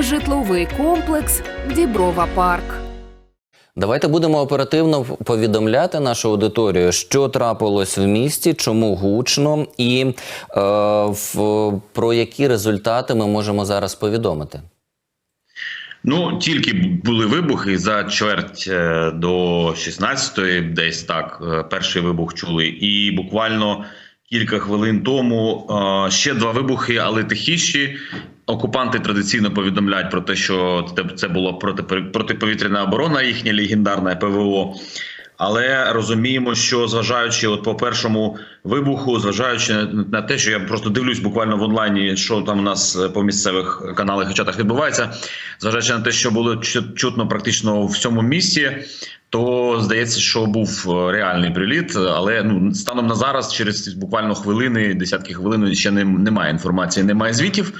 житловий комплекс Діброва Парк. Давайте будемо оперативно повідомляти нашу аудиторію, що трапилось в місті, чому гучно, і е, в, про які результати ми можемо зараз повідомити. Ну, тільки були вибухи за чверть е, до 16-ї, десь так, е, перший вибух чули. І буквально кілька хвилин тому е, ще два вибухи, але тихіші. Окупанти традиційно повідомляють про те, що це- проти, протиповітряна оборона, їхня легендарна ПВО. Але розуміємо, що зважаючи от по першому вибуху, зважаючи на- те, що я просто дивлюсь буквально в онлайні, що там у нас е, по місцевих каналах і чатах відбувається, зважаючи на те, що було чутно практично в всьому місті, то здається, що був е, реальний приліт. Але ну станом на зараз, через буквально хвилини, десятки хвилин, ще не, немає інформації, немає звітів.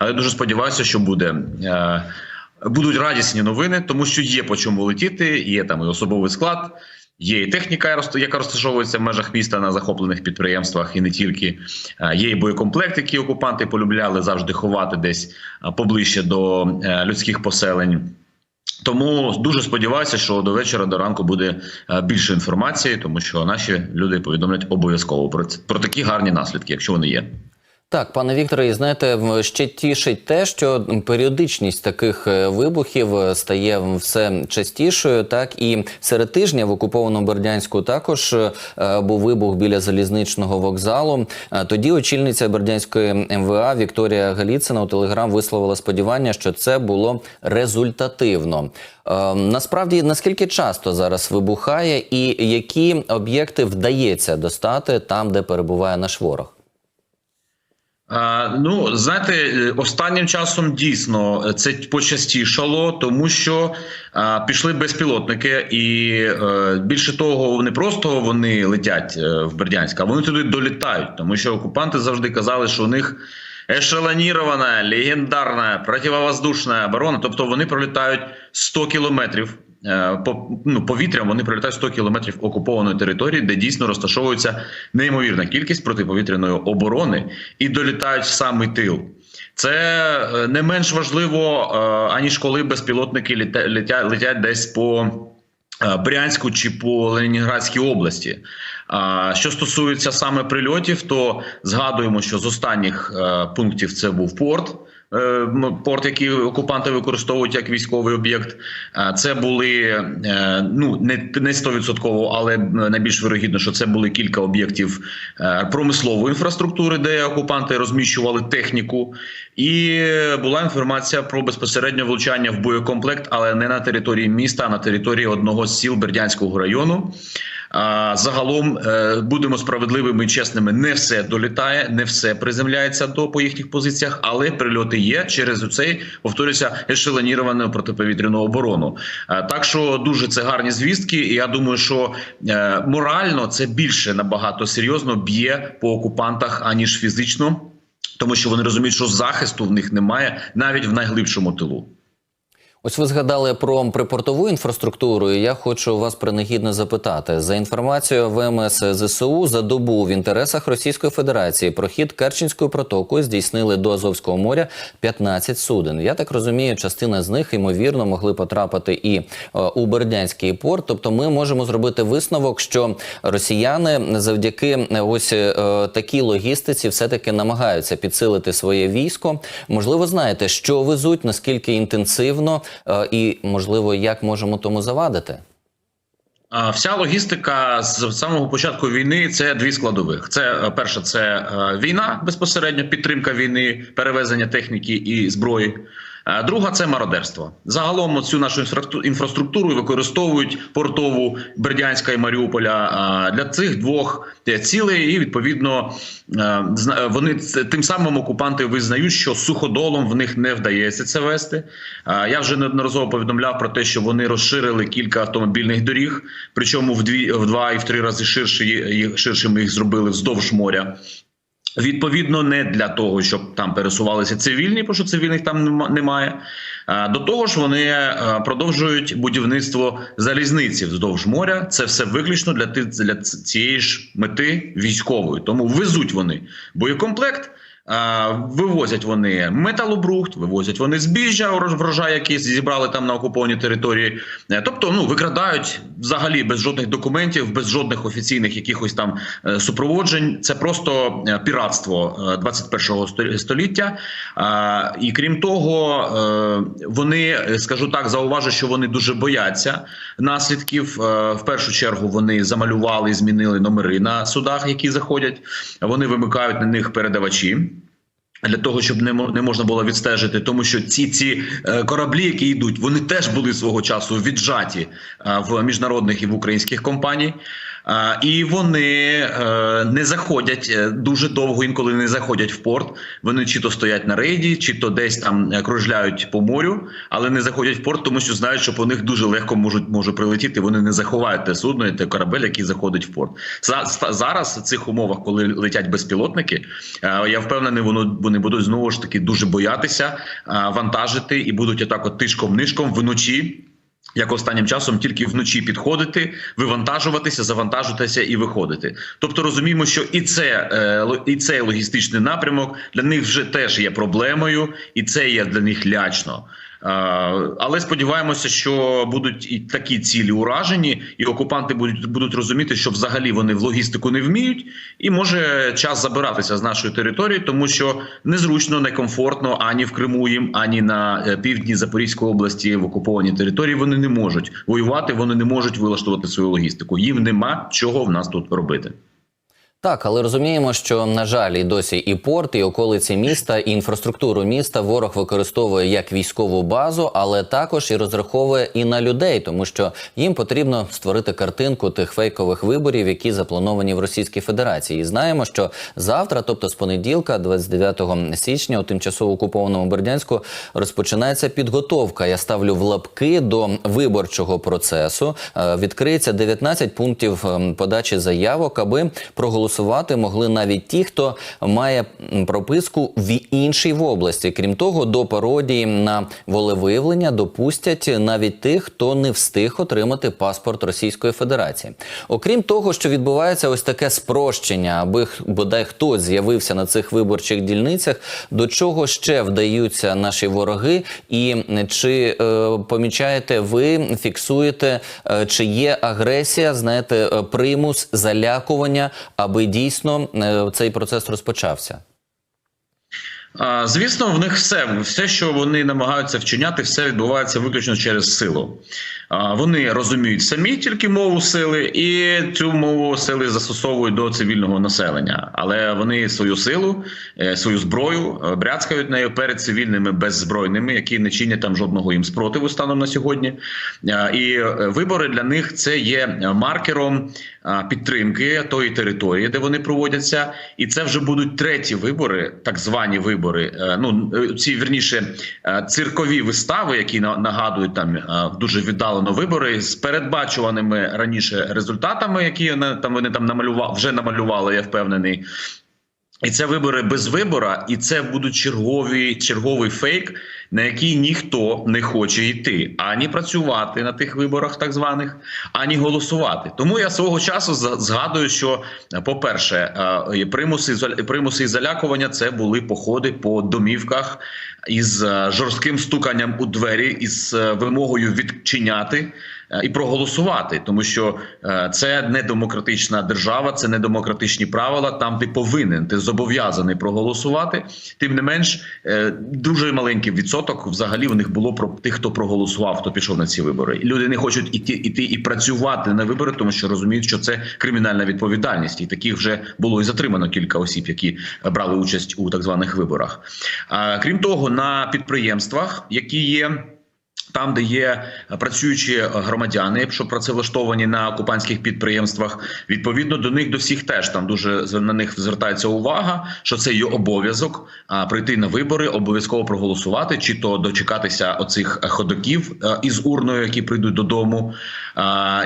Але дуже сподіваюся, що буде. Е, Будуть радісні новини, тому що є по чому летіти, є там і особовий склад, є і техніка, яка розташовується в межах міста на захоплених підприємствах, і не тільки Е, є і боєкомплект, які окупанти полюбляли завжди ховати десь е, поближче до людських поселень. Тому дуже сподіваюся, що до вечора до ранку буде більше інформації, тому що наші люди повідомлять обов'язково про про такі гарні наслідки, якщо вони є. Так, пане Вікторе, і знаєте, ще тішить те, що періодичність таких е, вибухів е, стає все частішою. Так і серед тижня в окупованому Бердянську також е, був вибух біля залізничного вокзалу. Тоді очільниця Бердянської МВА Вікторія Галіцина у телеграм висловила сподівання, що це було результативно. Насправді, наскільки часто зараз вибухає, і які об'єкти вдається достати там, де перебуває наш ворог? А, ну, знаєте, е, останнім часом дійсно е, це почастішало, тому що а, пішли безпілотники, і е, більше того, не просто вони летять в Бердянськ, а вони туди долітають, тому що окупанти завжди казали, що у них ешелонірована, легендарна противовоздушна оборона, тобто вони пролітають 100 кілометрів. Е, ну повітрям вони пролітають 100 кілометрів окупованої території, де дійсно розташовується неймовірна кількість протиповітряної оборони і долітають в самий тил. Це е, не менш важливо, е, аніж коли безпілотники летять, летять десь по Брянську чи по Ленінградській області. Що стосується саме прильотів, то згадуємо, що з останніх пунктів це був порт. Е, м, Порт, який окупанти використовують як військовий об'єкт, Е, це були е, ну не 100%, але найбільш вирогідно, що це були кілька об'єктів промислової інфраструктури, де окупанти розміщували техніку, і була інформація про безпосереднє влучання в боєкомплект, але не на території міста, а на території одного з сіл Бердянського району. А загалом е, будемо справедливими і чесними. Не все долітає, не все приземляється до по їхніх позиціях, але прильоти є через цей повторюся ешелоніровану протиповітряну оборону. Е, Так що дуже це гарні звістки. І я думаю, що е, морально це більше набагато серйозно б'є по окупантах аніж фізично, тому що вони розуміють, що захисту в них немає навіть в найглибшому тилу. Ось ви згадали про припортову інфраструктуру. і Я хочу вас принагідно запитати за інформацією ВМС ЗСУ за добу в інтересах Російської Федерації прохід Керченською протокою здійснили до Азовського моря 15 суден. Я так розумію, частина з них ймовірно могли потрапити і е, у Бердянський порт. Тобто, ми можемо зробити висновок, що росіяни завдяки е, ось е, такій логістиці все таки намагаються підсилити своє військо. Можливо, знаєте, що везуть, наскільки інтенсивно, і можливо, як можемо тому завадити. Вся логістика з самого початку війни це дві складових. Це перша перше, це е, війна безпосередньо, підтримка війни, перевезення техніки і зброї. Друга це мародерство. Загалом цю нашу інфраструкту- інфраструктуру використовують портову Бердянська і Маріуполя для цих двох е, цілей. І відповідно е, вони тим самим окупанти визнають, що суходолом в них не вдається це вести. Я вже неодноразово повідомляв про те, що вони розширили кілька автомобільних доріг, причому в дві в два і в три рази ширші їх ширшими їх зробили вздовж моря. Відповідно, не для того, щоб там пересувалися цивільні, бо що цивільних там нема- немає. До того ж, вони е, продовжують будівництво залізниці вздовж моря. Це все виключно для для цієї ж мети військової. Тому везуть вони боєкомплект. Вивозять вони металобрухт, вивозять вони збіжжя, врож- врожай, який зібрали там на окупованій території. Е, Тобто, ну викрадають взагалі без жодних документів, без жодних офіційних якихось там е, супроводжень. Це просто е, піратство е, 21-го століття. І крім того, вони скажу так, зауважу, що вони дуже бояться наслідків. В першу чергу вони замалювали, і змінили номери на судах, які заходять. Вони вимикають на них передавачі. Для того щоб не не можна було відстежити, тому що ці ці е, кораблі, які йдуть, вони теж були свого часу віджаті е, в міжнародних і в українських компаній. І вони е, не заходять е, дуже довго, інколи не заходять в порт. Вони чи то стоять на рейді, чи то десь там е, кружляють по морю, але не заходять в порт, тому що знають, що по них дуже легко можуть може прилетіти. Вони не заховають те судно і те корабель, який заходить в порт. Зараз в цих умовах, коли летять безпілотники, я впевнений, вони будуть знову ж таки дуже боятися вантажити і будуть отак от тишком-нишком вночі. Як останнім часом тільки вночі підходити, вивантажуватися, завантажуватися і виходити. Тобто розуміємо, що і це е, і цей логістичний напрямок для них вже теж є проблемою, і це є для них лячно. Е, Але сподіваємося, що будуть і такі цілі уражені, і окупанти будуть будуть розуміти, що взагалі вони в логістику не вміють, і може час забиратися з нашої території, тому що незручно, некомфортно ані в Криму їм, ані на е, півдні Запорізької області в окупованій території. Вони не можуть воювати, вони не можуть вилаштувати свою логістику. Їм нема чого в нас тут робити. Так, але розуміємо, що на жаль, і досі і порт, і околиці міста, і інфраструктуру міста ворог використовує як військову базу, але також і розраховує і на людей, тому що їм потрібно створити картинку тих фейкових виборів, які заплановані в Російській Федерації. І знаємо, що завтра, тобто з понеділка, 29 січня, у тимчасово окупованому Бердянську, розпочинається підготовка. Я ставлю в лапки до виборчого процесу. Е, Відкриється 19 пунктів ем, подачі заявок, аби проголосувати могли навіть ті, хто має прописку в іншій в області. Крім того, до пародії на волевиявлення допустять навіть тих, хто не встиг отримати паспорт Російської Федерації. Окрім того, що відбувається ось таке спрощення, аби бодай хтось з'явився на цих виборчих дільницях, до чого ще вдаються наші вороги, і чи е, помічаєте ви, фіксуєте, е, чи є агресія, знаєте, е, примус, залякування, аби дійсно е, цей процес розпочався? Звісно, в них все, все, що вони намагаються вчиняти, все відбувається виключно через силу. Вони розуміють самі тільки мову сили, і цю мову сили застосовують до цивільного населення. Але вони свою силу, е, свою зброю е, бряцкають нею перед цивільними беззбройними, які не чинять там жодного їм спротиву станом на сьогодні. І е, вибори для них це є маркером підтримки тої території, де вони проводяться, і це вже будуть треті вибори, так звані вибори. Ну ці вірніше циркові вистави, які на- нагадують там дуже віддалено вибори з передбачуваними раніше результатами, які там вони там намалювали вже намалювали. Я впевнений. І це вибори без вибора, і це будуть чергові черговий фейк, на який ніхто не хоче йти ані працювати на тих виборах, так званих, ані голосувати. Тому я свого часу згадую, що по-перше, е, примуси примуси і залякування це були походи по домівках із е, жорстким стуканням у двері, із е, вимогою відчиняти е, і проголосувати, тому що е, це не демократична держава, це не демократичні правила. Там ти повинен, ти зобов'язаний проголосувати. Тим не менш, е, дуже маленький відсоток взагалі в них було про тих, хто проголосував, хто пішов на ці вибори. Люди не хочуть іти, іти і працювати на вибори, тому що розуміють, що це кримінальна відповідальність, і таких вже було і затримано кілька осіб, які е, брали участь у так званих виборах. Крім того, на підприємствах, які є. Там, де є працюючі громадяни, що працевлаштовані на окупантських підприємствах, відповідно до них до всіх теж там дуже на них звертається увага, що це є обов'язок прийти на вибори, обов'язково проголосувати, чи то дочекатися оцих ходоків а, із урною, які прийдуть додому.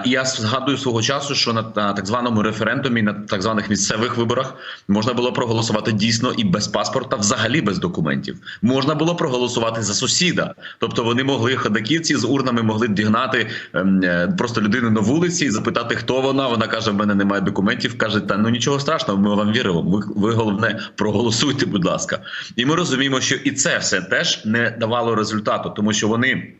І я згадую свого часу, що на, на так званому референдумі, на так званих місцевих виборах, можна було проголосувати дійсно і без паспорта, взагалі без документів. Можна було проголосувати за сусіда, тобто вони могли ходаківці з урнами могли дігнати ем, е, просто людину на вулиці і запитати, хто вона. Вона каже: в мене немає документів. каже, та ну нічого страшного, ми вам віримо. Ви, ви головне проголосуйте, будь ласка. І ми розуміємо, що і це все теж не давало результату, тому що вони.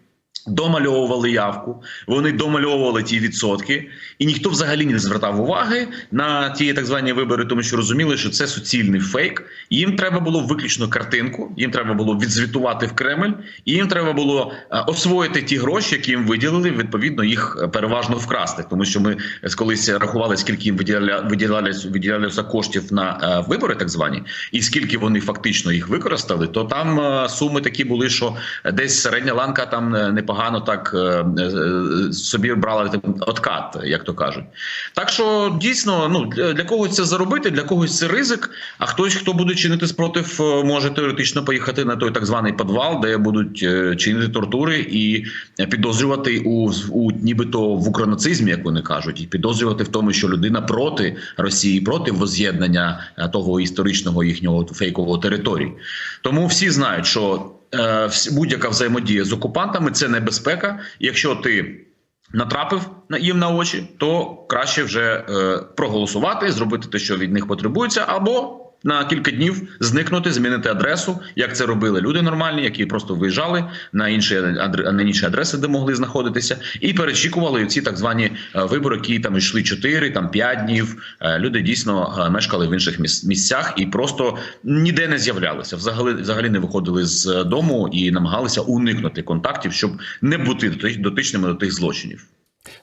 Домальовували явку, вони домальовували ті відсотки, і ніхто взагалі не звертав уваги на ті так звані вибори, тому що розуміли, що це суцільний фейк. Їм треба було виключно картинку, їм треба було відзвітувати в Кремль, і їм треба було е, освоїти ті гроші, які їм виділили. Відповідно, їх е, переважно вкрасти, тому що ми е, колись рахували, скільки їм виділя, виділяли, виділялося коштів на вибори, так звані, і скільки вони фактично їх використали, то там суми такі були, що десь середня ланка там е, непогано так е, е, собі брала там откат, як то кажуть. Так що дійсно, ну для, когось це заробити, для когось це ризик. А хтось, хто буде чинити спротив, е, може теоретично поїхати на той так званий підвал, де будуть чинити тортури і підозрювати у, у нібито в укронацизмі, як вони кажуть, і підозрювати в тому, що людина проти Росії, проти воз'єднання того історичного їхнього фейкового території. Тому всі знають, що будь-яка взаємодія з окупантами це небезпека. Якщо ти натрапив на їм на очі, то краще вже е, проголосувати, зробити те, що від них потребується, або на кілька днів зникнути, змінити адресу, як це робили люди нормальні, які просто виїжджали на інші на інші адреси, де могли знаходитися, і перечікували ці так звані е, вибори, які там йшли 4, там 5 днів. Е, Люди дійсно е, мешкали в інших міс- місцях і просто ніде не з'являлися. Взагалі, взагалі не виходили з дому і намагалися уникнути контактів, щоб не бути доти- дотичними до тих злочинів.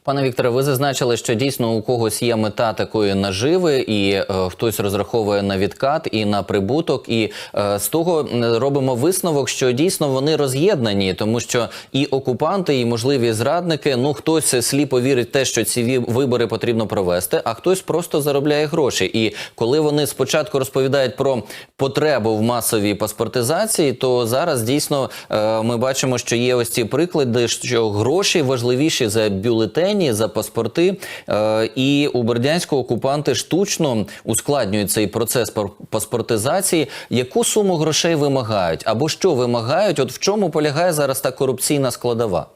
Пане Вікторе, ви зазначили, що дійсно у когось є мета такої наживи, і е, хтось розраховує на відкат і на прибуток. І е, з того робимо висновок, що дійсно вони роз'єднані, тому що і окупанти, і можливі зрадники. Ну хтось сліпо вірить те, що ці вибори потрібно провести, а хтось просто заробляє гроші. І коли вони спочатку розповідають про потребу в масовій паспортизації, то зараз дійсно е, ми бачимо, що є ось ці приклади, що гроші важливіші за бюлетені, за паспорти. Е, і у Бердянську окупанти штучно ускладнюють цей процес паспортизації. Яку суму грошей вимагають? Або що вимагають? От в чому полягає зараз та корупційна складова?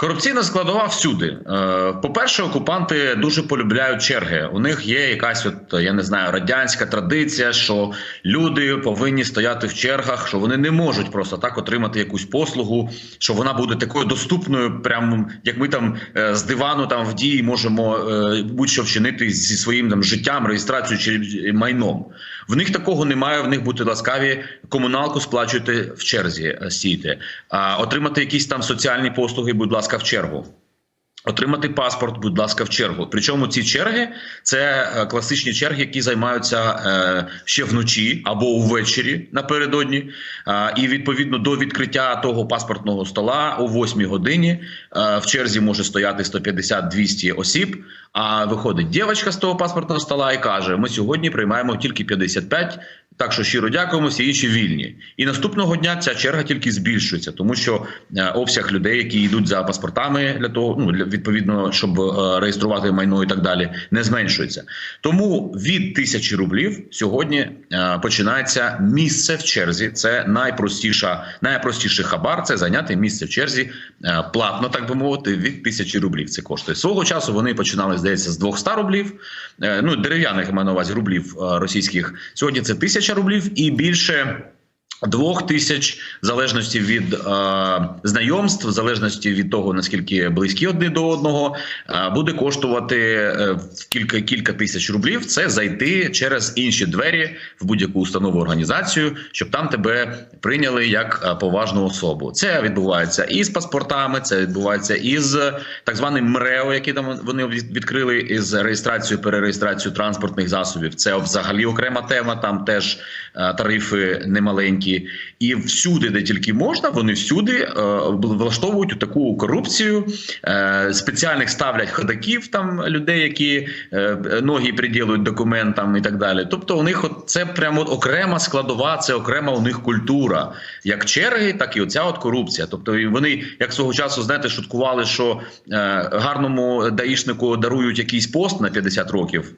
Корупційна складова всюди. Е, По-перше, окупанти дуже полюбляють черги. У них є якась, от я не знаю, радянська традиція, що люди повинні стояти в чергах, що вони не можуть просто так отримати якусь послугу, що вона буде такою доступною, прямо як ми там е, з дивану там в дії можемо е, будь-що вчинити зі своїм там життям, реєстрацією чи майном. В них такого немає. В них бути ласкаві, комуналку сплачуйте в черзі, сійте, а отримати якісь там соціальні послуги, будь ласка, в чергу. Отримати паспорт, будь ласка, в чергу. Причому ці черги це е, класичні черги, які займаються е, ще вночі або увечері напередодні. Е, і відповідно до відкриття того паспортного стола о 8 годині в черзі може стояти 150-200 осіб. А виходить дівчинка з того паспортного стола і каже: Ми сьогодні приймаємо тільки 55, так що щиро дякуємо, всі інші вільні. І наступного дня ця черга тільки збільшується, тому що е, обсяг людей, які йдуть за паспортами для того, ну для відповідно, щоб е, реєструвати майно і так далі, не зменшується. Тому від тисячі рублів сьогодні е, починається місце в черзі. Це найпростіша, найпростіший хабар. Це зайняти місце в черзі платно, так би мовити, від тисячі рублів. Це коштує свого часу. Вони починали здається з 200 рублів. Ну дерев'яних маю на увазі рублів російських. Сьогодні це тисяча рублів і більше. Двох тисяч в залежності від е, знайомств, в залежності від того наскільки близькі одне до одного, е, буде коштувати е, в кілька кілька тисяч рублів. Це зайти через інші двері в будь-яку установу організацію, щоб там тебе прийняли як е, поважну особу. Це відбувається і з паспортами, це відбувається і з так званим МРЕО, які там вони відкрили із реєстрацією, перереєстрацією транспортних засобів. Це взагалі окрема тема. Там теж е, тарифи немаленькі, і всюди, де тільки можна, вони всюди е, влаштовують таку корупцію. Е, спеціальних ставлять ходаків там людей, які е, ноги приділують документам і так далі. Тобто, у них це прямо окрема складова, це окрема у них культура, як черги, так і оця от корупція. Тобто, вони як свого часу знаєте, шуткували, що гарному даїшнику дарують якийсь пост на 50 років.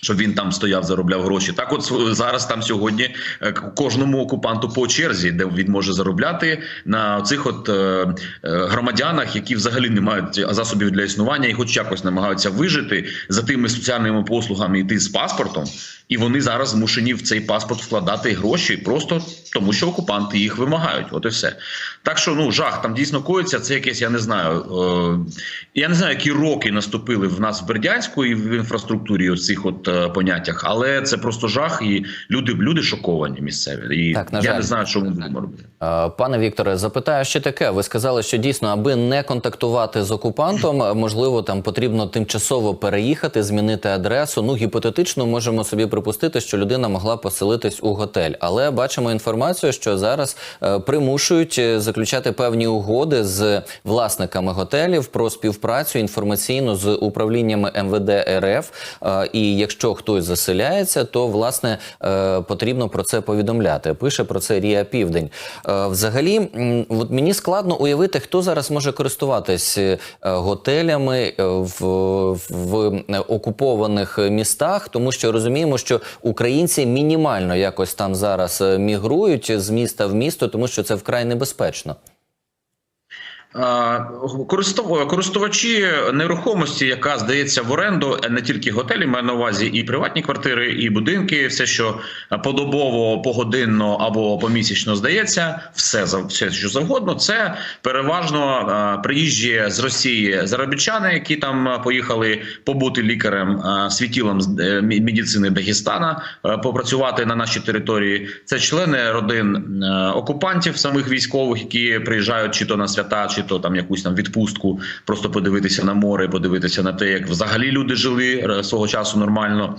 Щоб він там стояв, заробляв гроші. Так, от зараз там сьогодні е, кожному окупанту по черзі, де він може заробляти на цих от е, е, громадянах, які взагалі не мають засобів для існування і хоч якось намагаються вижити за тими соціальними послугами йти з паспортом, і вони зараз змушені в цей паспорт вкладати гроші, просто тому що окупанти їх вимагають. От і все. Так що ну жах там дійсно коїться. Це якесь, я не знаю. Е, я не знаю, які роки наступили в нас в Бердянську і в інфраструктурі у цих от е, поняттях, але це просто жах, і люди люди шоковані місцеві. І Так, на я жаль. не знаю, що ми будемо робити. Пане Вікторе, запитаю ще таке. Ви сказали, що дійсно, аби не контактувати з окупантом, можливо, там потрібно тимчасово переїхати, змінити адресу. Ну, гіпотетично можемо собі припустити, що людина могла поселитись у готель. Але бачимо інформацію, що зараз е, примушують е, заключати певні угоди з власниками готелів про співпрацю інформаційну з управліннями МВД РФ. І якщо хтось заселяється, то власне е, потрібно про це повідомляти. Пише про це Рія Південь. Е, Взагалі, от мені складно уявити, хто зараз може користуватись е, готелями в, в окупованих містах, тому що розуміємо, що українці мінімально якось там зараз мігрують з міста в місто, тому що це вкрай небезпечно. Користувачі нерухомості, яка здається в оренду, е, не тільки готелі, маю на увазі і приватні квартири, і будинки, все, що подобово, погодинно або помісячно здається, все все, що завгодно. Це переважно приїжджі з Росії заробітчани, які там поїхали побути лікарем, світілом з е, медицини Дагестана, е, попрацювати на нашій території. Це члени родин окупантів, самих військових, які приїжджають чи то на свята, чи то там якусь там відпустку, просто подивитися на море, подивитися на те, як взагалі люди жили е, свого часу нормально.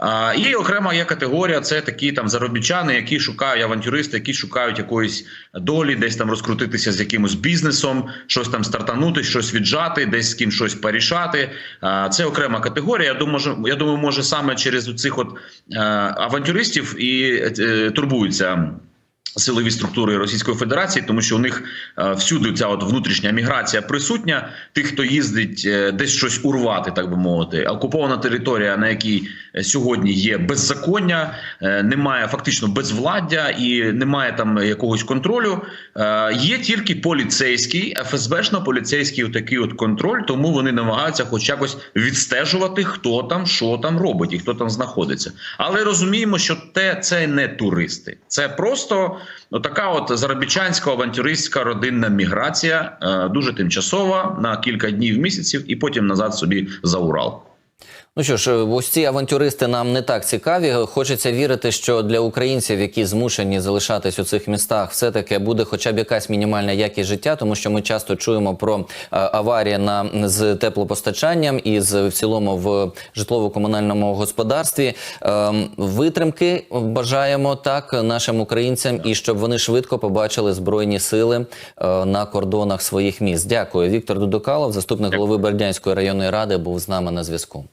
А, і окрема є категорія: це такі там заробітчани, які шукають авантюристи, які шукають якоїсь долі, десь там розкрутитися з якимось бізнесом, щось там стартанути, щось віджати, десь з ким щось порішати. А, це окрема категорія. Я думаю, я думаю, може саме через цих от е, авантюристів і е, турбуються. Силові структури Російської Федерації, тому що у них е, всюди ця от внутрішня міграція присутня. Тих, хто їздить е, десь щось урвати, так би мовити, окупована територія, на якій е, сьогодні є беззаконня, немає фактично безвладдя і немає там якогось контролю. Є тільки поліцейський, ФСБшно поліцейський такий от контроль, тому вони намагаються, хоч якось відстежувати, хто там, що там робить і хто там знаходиться. Але розуміємо, що те це не туристи, це просто ну, така от заробітчанська авантюристська родинна міграція, е, дуже тимчасова на кілька днів місяців, і потім назад собі за Урал. Ну що ж, ось ці авантюристи нам не так цікаві. Хочеться вірити, що для українців, які змушені залишатись у цих містах, все таки буде хоча б якась мінімальна якість життя, тому що ми часто чуємо про е, аварії на з теплопостачанням і з в цілому в житлово-комунальному господарстві. Ем, витримки бажаємо так нашим українцям, і щоб вони швидко побачили збройні сили е, на кордонах своїх міст. Дякую, Віктор Дудокалов, заступник голови Бердянської районної ради, був з нами на зв'язку.